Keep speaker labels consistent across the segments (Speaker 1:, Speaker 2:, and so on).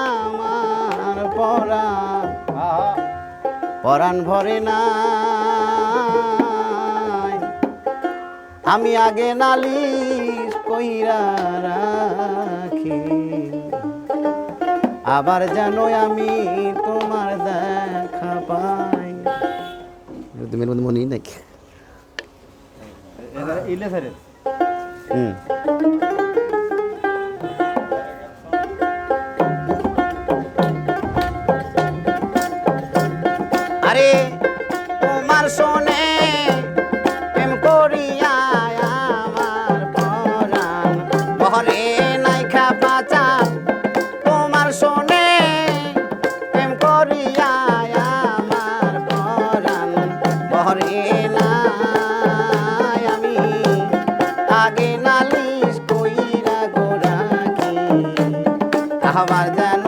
Speaker 1: আমার পরাণ। পরাণ ভরে না আমি আগে নালিশ কইরা রাখি। আবার জানো আমি তোমার দেখা পাই। তুমি মধ্যে মনে নাকি
Speaker 2: ইলে স্যারের
Speaker 1: হুম। আরে, তোমার শোনে প্রেম করিয়া আমার পরাণ। বহরে নাই খাপা চান তোমার শোনে প্রেম করিয়া আমার পরাণ। বহরে নাই আমি, আগে নালিশ কইরা গোরাকি আবার যেন তোমার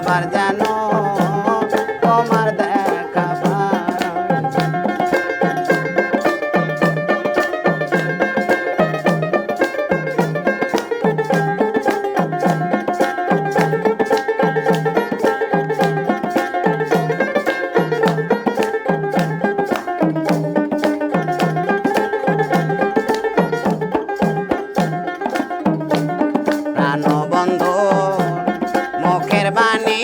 Speaker 1: আবার জানো তোমার বাণী।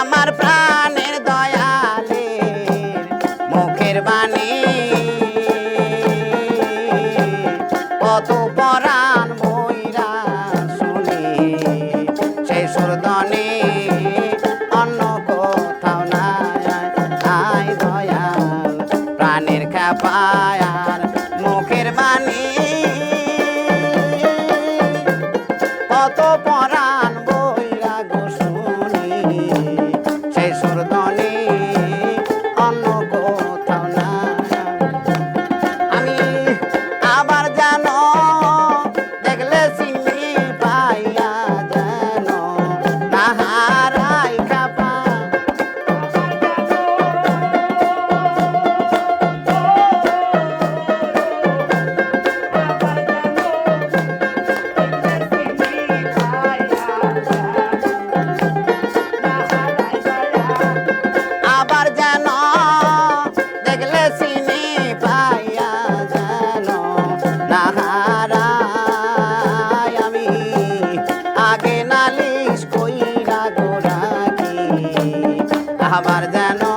Speaker 1: আমার প্রাণের দয়ালে মুখের বাণী। কত পরাণ শুনি সেই সুরদনে অন্য কোথাও নাই প্রাণের খাপায়ার কত আবার যেন